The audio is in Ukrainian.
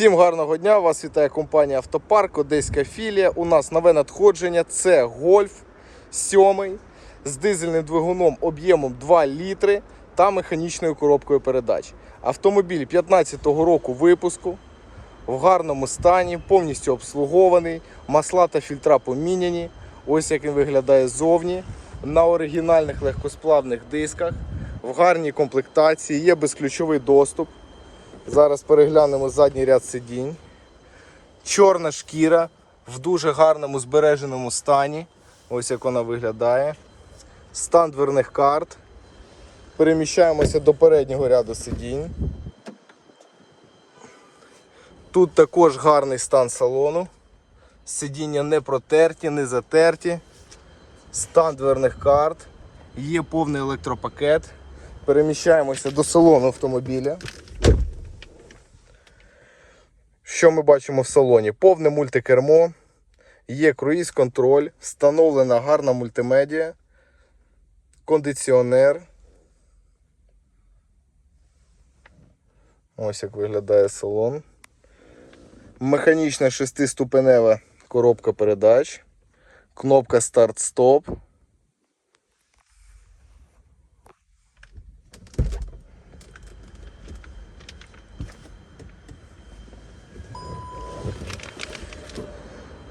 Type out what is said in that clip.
Всім гарного дня! Вас вітає компанія Автопарк, Одеська філія. У нас нове надходження. Це Гольф 7 з дизельним двигуном об'ємом 2 літри та механічною коробкою передач. Автомобіль 15-го року випуску в гарному стані, повністю обслугований, масла та фільтра поміняні. Ось як він виглядає ззовні. На оригінальних легкосплавних дисках, в гарній комплектації, є безключовий доступ. Зараз переглянемо задній ряд сидінь. Чорна шкіра в дуже гарному збереженому стані. Ось як вона виглядає. Стан дверних карт. Переміщаємося до переднього ряду сидінь. Тут також гарний стан салону. Сидіння не протерті, не затерті. Стан дверних карт. Є повний електропакет. Переміщаємося до салону автомобіля. Що ми бачимо в салоні? Повне мультикермо, є круїз-контроль, встановлена гарна мультимедіа, кондиціонер. Ось як виглядає салон. Механічна шестиступенева коробка передач, кнопка старт-стоп.